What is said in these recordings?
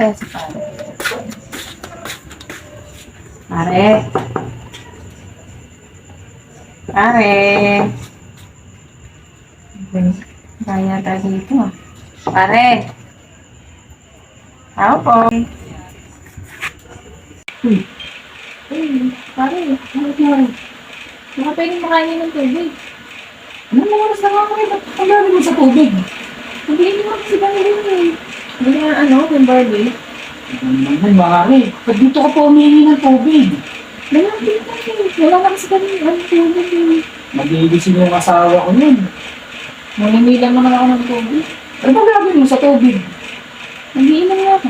kaya pare? Pare. Pare. Kaya tayo dito ah. Pare. Tao po. Hmm. Eh, pare, ano nangyari? Baka pwedeng makainin ng tubig. Anong oras na nga kayo? Ba't ang dami mo sa tubig? Hindi mo kasi ba rin eh. Hindi ano, Kimberly. Ay, maaari. Ba't dito ka pa humingi ng tubig? Wala dito eh. Wala na kasi kami ang tubig eh. Magigising yung asawa ko nun. Manimilang naman ako ng tubig. Ano ba gagawin mo sa tubig? Nagiinom nga ako.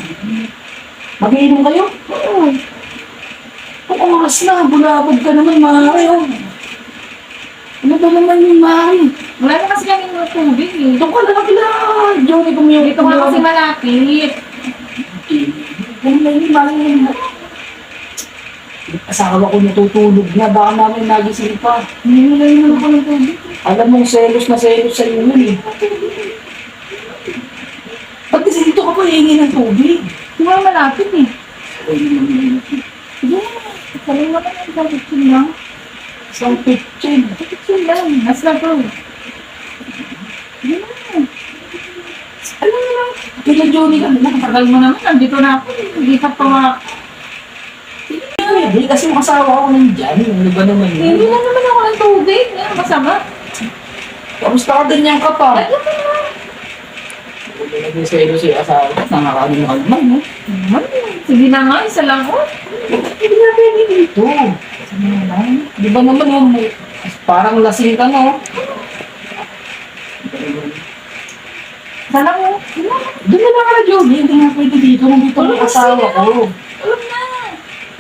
Mag-iinom kayo? Oo. Kung oras na, bulabog ka naman, maaari. Oh. Ano ba naman yung maaari? Wala na kasi kami ng tubig eh. Doon ka lang kila Johnny kumiyong Dito nga kasi malapit. Ano na yun, mo. Asawa ko natutulog na, baka namin nagising pa. Hindi na yun ako ng tubig. Alam mong selos na selos sa iyo yun eh. Ba't kasi dito ka pa hihingi ng tubig? Hindi nga malapit eh. Ay, naman Sige na. Sabi mo ka ng tubig yun lang. Isang kitchen. Tubig yun lang. Alam mo lang, kila Johnny ka na. Mo naman. Nandito na ako. Hindi ka pa ma... Pwede, kasi yung asawa ko nandyan. Ano ba naman Hindi yun? na naman ako ng tubig. Ano masama? Kamusta ka ganyan ka pa? Ano ba naman? Nag-selos si asawa ko. Nakakaling kalman, no? Naman, Sige na nga. Isa lang oh. Hindi na pwede dito. Ano naman? Di ba naman parang lasing ka, no? Lang oh. Doon na lang ka na, Johnny. Hindi nga pwede dito. Nandito ang asawa ko. Alam na.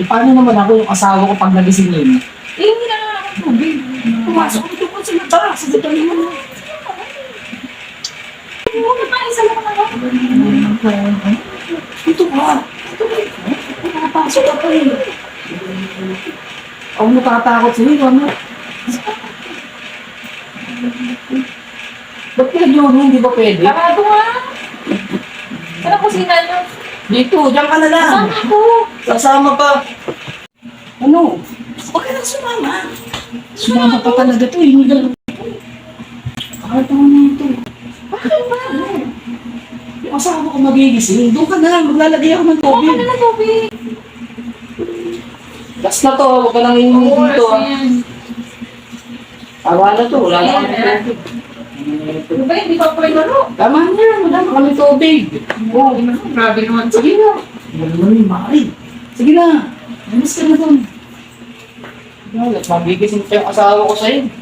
E paano naman ako yung asawa ko pag nagising yun? Eh, hindi na naman ako tubig. Pumasok ko doon sa mata. Sa dali mo. Hindi mo naman. Isa lang ako. Ito ba? Ito ba? Nakapasok ka pa eh. Ako natatakot sa'yo, ano? Ba't kaya Johnny, hindi ba pwede? Sarado nga. Ano kusina niyo? Dito, diyan ka na lang. Saan ako? Sasama pa. Ano? Huwag ka na sumama. Sumama pa talaga to, eh. Hindi ka Kahit ano na ito. Bakit ba? Yung asawa ko magigising. Doon ka na lang, maglalagay ako ng Huwag ka tubig. na ng tubig. Last na to, huwag ka nang inumin dito. ah. Tawa na to, wala na kami tubig. Di ba hindi pa pwede laro? Tama na, wala na kami tubig. Oo. Grabe naman. Sige na. Wala naman yung mari. Sige na. Alis ka na doon. Wala, magigising pa yung asawa ko sa'yo.